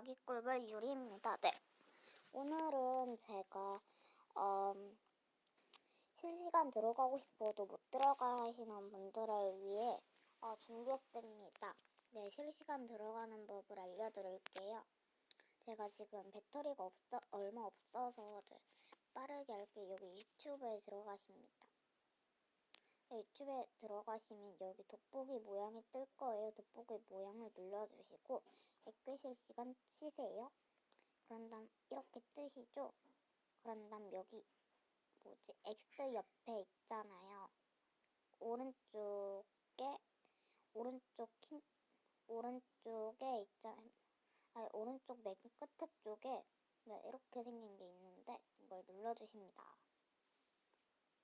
아기 꿀벌 유리입니다. 네. 오늘은 제가 음, 실시간 들어가고 싶어도 못 들어가시는 분들을 위해 어, 준비했습니다. 네, 실시간 들어가는 법을 알려드릴게요. 제가 지금 배터리가 없어, 얼마 없어서 네, 빠르게 할게요. 여기 유튜브에 들어가십니다. 네, 유튜브에 들어가시면 여기 돋보기 모양이 뜰 거예요. 돋보기 모양을 눌러주시고 댓글 실시간 치세요. 그런 다음 이렇게 뜨시죠. 그런 다음 여기 뭐지 X 옆에 있잖아요. 오른쪽에 오른쪽 흰 오른쪽에 있잖아요. 오른쪽 맨 끝에 쪽에 네, 이렇게 생긴 게 있는데 이걸 눌러주십니다.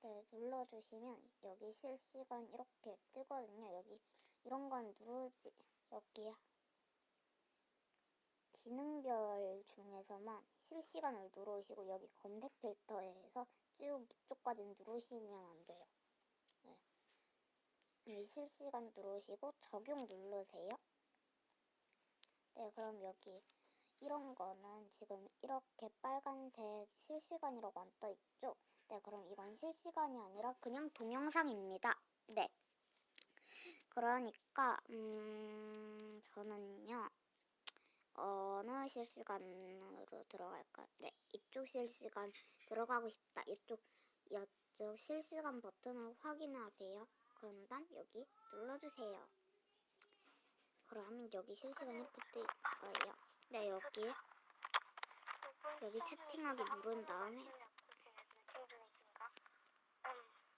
네, 눌러주시면 여기 실시간 이렇게 뜨거든요. 여기 이런 건 누르지 여기 기능별 중에서만 실시간을 누르시고 여기 검색 필터에서 쭉 이쪽까지 누르시면 안 돼요. 네. 네, 실시간 누르시고 적용 누르세요. 네, 그럼 여기 이런 거는 지금 이렇게 빨간색 실시간이라고 안 떠 있죠? 네, 그럼 이건 실시간이 아니라 그냥 동영상입니다. 네. 그러니까 음 저는요 어느 실시간으로 들어갈까? 네, 이쪽 실시간 들어가고 싶다. 이쪽 이쪽 실시간 버튼을 확인하세요. 그런 다음 여기 눌러주세요. 그러면 여기 실시간 뜰 거예요. 네, 여기 여기 채팅하기 누른 다음에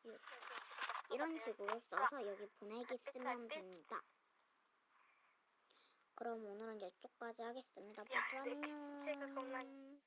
이- 이런 식으로 써서 여기 보내기 쓰면 됩니다. 그럼 오늘은 이쪽까지 하겠습니다. 겁나 안녕.